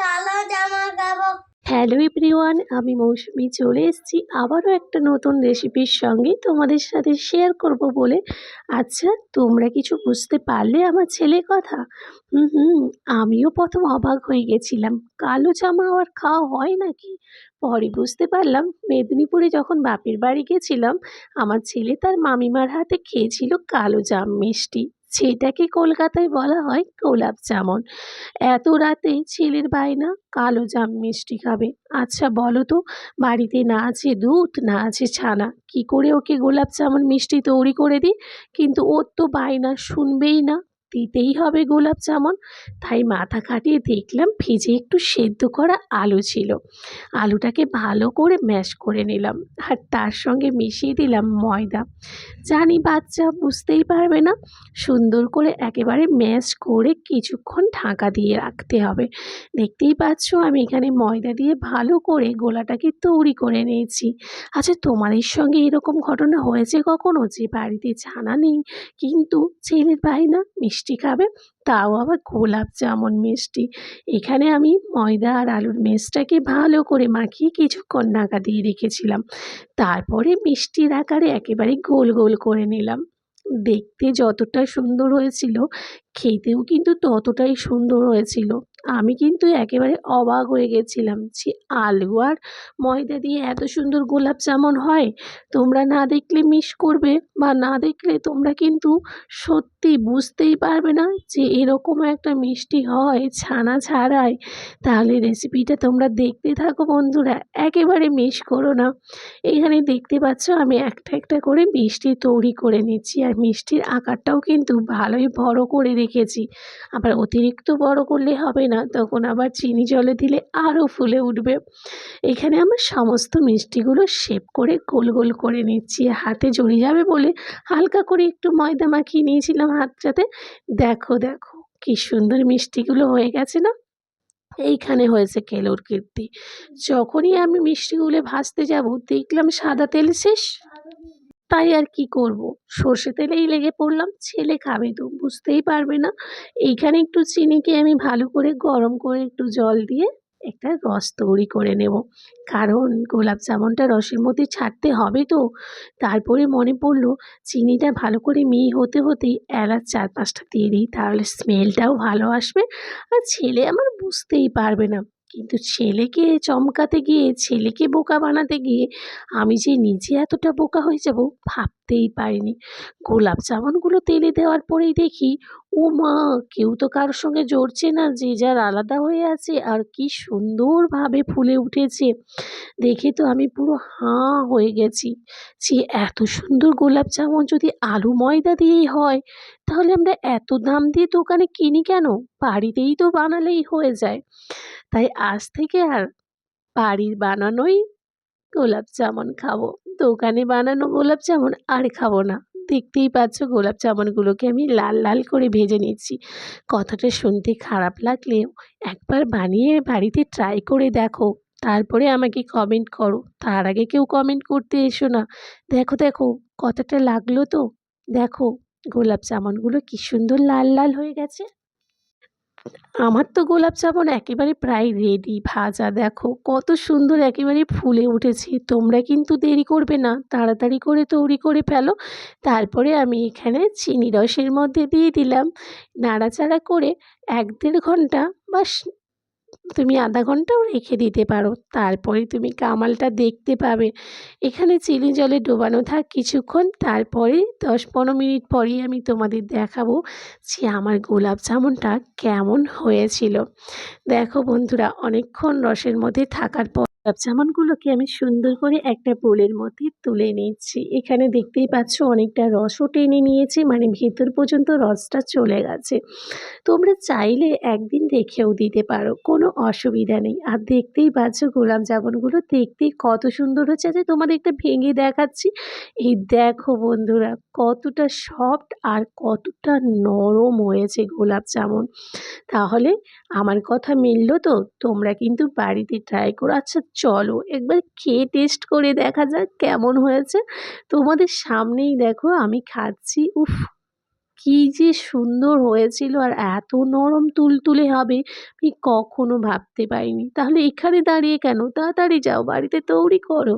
কালো জামা খাব হ্যালো এভরিওয়ান, আমি মৌসুমি চলে এসেছি আবারও একটা নতুন রেসিপির সঙ্গে তোমাদের সাথে শেয়ার করব বলে। আচ্ছা তোমরা কিছু বুঝতে পারলে আমার ছেলের কথা? হুম হুম, আমিও প্রথম অবাক হয়ে গেছিলাম। কালো জামা আবার খাওয়া হয় নাকি? পরে বুঝতে পারলাম, মেদিনীপুরে যখন বাপের বাড়ি গেছিলাম, আমার ছেলে তার মামিমার হাতে খেয়েছিল কালো জাম মিষ্টি। সেটাকে কলকাতায় বলা হয় গোলাপ জামুন। এত রাতে ছেলের বায়না কালো জাম মিষ্টি খাবে। আচ্ছা বলো তো, বাড়িতে না আছে দুধ, না আছে ছানা, কি করে ওকে গোলাপ জামুন মিষ্টি তৈরি করে দিই? কিন্তু ওর তো বায়না শুনবেই না। দিতেই হবে গোলাপ জামুন। তাই মাথা খাটিয়ে দেখলাম ভেজে একটু সেদ্ধ করা আলু ছিল। আলুটাকে ভালো করে ম্যাশ করে নিলাম আর তার সঙ্গে মিশিয়ে দিলাম ময়দা। জানি বাচ্চা বুঝতেই পারবে না, সুন্দর করে একেবারে ম্যাশ করে কিছুক্ষণ ঢাকা দিয়ে রাখতে হবে। দেখতেই পাচ্ছ আমি এখানে ময়দা দিয়ে ভালো করে গোলাটাকে তৈরি করে নিয়েছি। আচ্ছা তোমাদের সঙ্গে এরকম ঘটনা হয়েছে কখনো? যে বাড়িতে ছানা নেই, কিন্তু ছেলের বায়না মিষ্টি খাবে, তাও আবার গোলাপ জামুন মিষ্টি। এখানে আমি ময়দা আর আলুর মেসটাকে ভালো করে মাখিয়ে কিছুক্ষণ নাকা দিয়ে রেখেছিলাম। তারপরে মিষ্টির আকারে একেবারে গোল গোল করে নিলাম। দেখতে যতটা সুন্দর হয়েছিল, খেতেও কিন্তু ততটাই সুন্দর হয়েছিল। আমি কিন্তু একেবারে অবাক হয়ে গেছিলাম যে আলু আর ময়দা দিয়ে এত সুন্দর গোলাপ জামুন হয়। তোমরা না দেখলে মিস করবে বা না দেখলে তোমরা কিন্তু সত্যি বুঝতেই পারবে না যে এরকম একটা মিষ্টি হয় ছানা ছাড়াই। তাহলে রেসিপিটা তোমরা দেখতে থাকো বন্ধুরা, একেবারে মিস করো না। এখানে দেখতে পাচ্ছ আমি একটা একটা করে মিষ্টি তৈরি করে নিচ্ছি আর মিষ্টির আকারটাও কিন্তু ভালোই বড় করে রেখেছি। আবার অতিরিক্ত বড় করলে হবে না। তখন আবার চিনি জলে দিলে আরও ফুলে উঠবে। এখানে আমার সমস্ত মিষ্টিগুলো শেপ করে গোল গোল করে নিচ্ছি। হাতে জড়িয়ে যাবে বলে হালকা করে একটু ময়দা মাখিয়ে নিয়েছিলাম হাতটাতে। দেখো দেখো, কি সুন্দর মিষ্টিগুলো হয়ে গেছে না? এইখানে হয়েছে কেলোর কীর্তি। যখনই আমি মিষ্টিগুলো ভাজতে যাব, দেখলাম সাদা তেল শেষ। তাই আর কি করব? সর্ষে তেলেই লেগে পড়লাম, ছেলে খাবে তো, বুঝতেই পারবে না। এইখানে একটু চিনিকে আমি ভালো করে গরম করে একটু জল দিয়ে একটা রস তৈরি করে নেব। কারণ গোলাপ জামুনটা রসের মধ্যে ছাড়তে হবে তো। তারপরে মনে পড়ল, চিনিটা ভালো করে মিহি হতে হতেই এলাচ চার পাঁচটা দিয়ে দিই, তাহলে স্মেলটাও ভালো আসবে। আর ছেলে আমার বুঝতেই পারবে না। কিন্তু ছেলেকে চমকাতে গিয়ে, ছেলেকে বোকা বানাতে গিয়ে আমি যে নিজে এতটা বোকা হয়ে যাব ভাবতেই পারিনি। গোলাপ জামুনগুলো তেলে দেওয়ার পরেই দেখি ও মা কেউ তো কারোর সঙ্গে জড়ছে না, যে যার আলাদা হয়ে আছে আর কি সুন্দরভাবে ফুলে উঠেছে। দেখে তো আমি পুরো হাঁ হয়ে গেছি। যে এত সুন্দর গোলাপ জামুন যদি আলু ময়দা দিয়েই হয়, তাহলে আমরা এত দাম দিয়ে দোকানে কিনি কেন? বাড়িতেই তো বানালেই হয়ে যায়। তাই আজ থেকে আর বাড়ির বানানোই গোলাপ জামুন খাব। দোকানে বানানো গোলাপ জামুন আর খাব না। দেখতেই পাচ্ছ গোলাপ জামুনগুলোকে আমি লাল লাল করে ভেজে নিচ্ছি কথাটা শুনতে খারাপ লাগলেও একবার বানিয়ে বাড়িতে ট্রাই করে দেখো। তারপরে আমাকে কমেন্ট করো। তার আগে কেউ কমেন্ট করতে এসো না। দেখো দেখো, কথাটা লাগল তো। দেখো, গোলাপ জামুনগুলো কি সুন্দর লাল লাল হয়ে গেছে। আমার তো গোলাপ জামুন একেবারে প্রায় রেডি ভাজা, দেখো কত সুন্দর একেবারে ফুলে উঠেছে। তোমরা কিন্তু দেরি করবে না, তাড়াতাড়ি করে তৈরি করে ফেলো। তারপরে আমি এখানে চিনি রসের মধ্যে দিয়ে দিলাম। নাড়াচাড়া করে এক দেড় ঘণ্টা বা তুমি আধা ঘন্টাও রেখে দিতে পারো। তারপরে তুমি কামালটা দেখতে পাবে। এখানে চিনি জলে ডোবানো থাক কিছুক্ষণ, তারপরে দশ পনেরো মিনিট পরেই আমি তোমাদের দেখাবো যে আমার গোলাপ জামুনটা কেমন হয়েছিল। দেখো বন্ধুরা, অনেকক্ষণ রসের মধ্যে থাকার পর গোলাপ জামুনগুলোকে আমি সুন্দর করে একটা বোলের মধ্যে তুলে নিচ্ছি। এখানে দেখতেই পাচ্ছ অনেকটা রসও টেনে নিয়েছি মানে ভেতর পর্যন্ত রসটা চলে গেছে। তোমরা চাইলে একদিন রেখেও দিতে পারো, কোনো অসুবিধা নেই। আর দেখতেই পাচ্ছ গোলাপ জামুনগুলো দেখতেই কত সুন্দর হচ্ছে যে তোমাদের একটা ভেঙে দেখাচ্ছি। এই দেখো বন্ধুরা, কতটা সফট আর কতটা নরম হয়েছে গোলাপ জামুন। তাহলে আমার কথা মিলল তো? তোমরা কিন্তু বাড়িতে ট্রাই করো। আচ্ছা চলো একবার খেয়ে টেস্ট করে দেখা যাক কেমন হয়েছে। তোমাদের সামনেই দেখো আমি খাচ্ছি, উফ! কি যে সুন্দর হয়েছিল আর এত নরম তুলতুলে হবে, আমি কখনো ভাবতে পারিনি। তাহলে এখানে দাঁড়িয়ে কেন? তাড়াতাড়ি যাও, বাড়িতে তৈরি করো।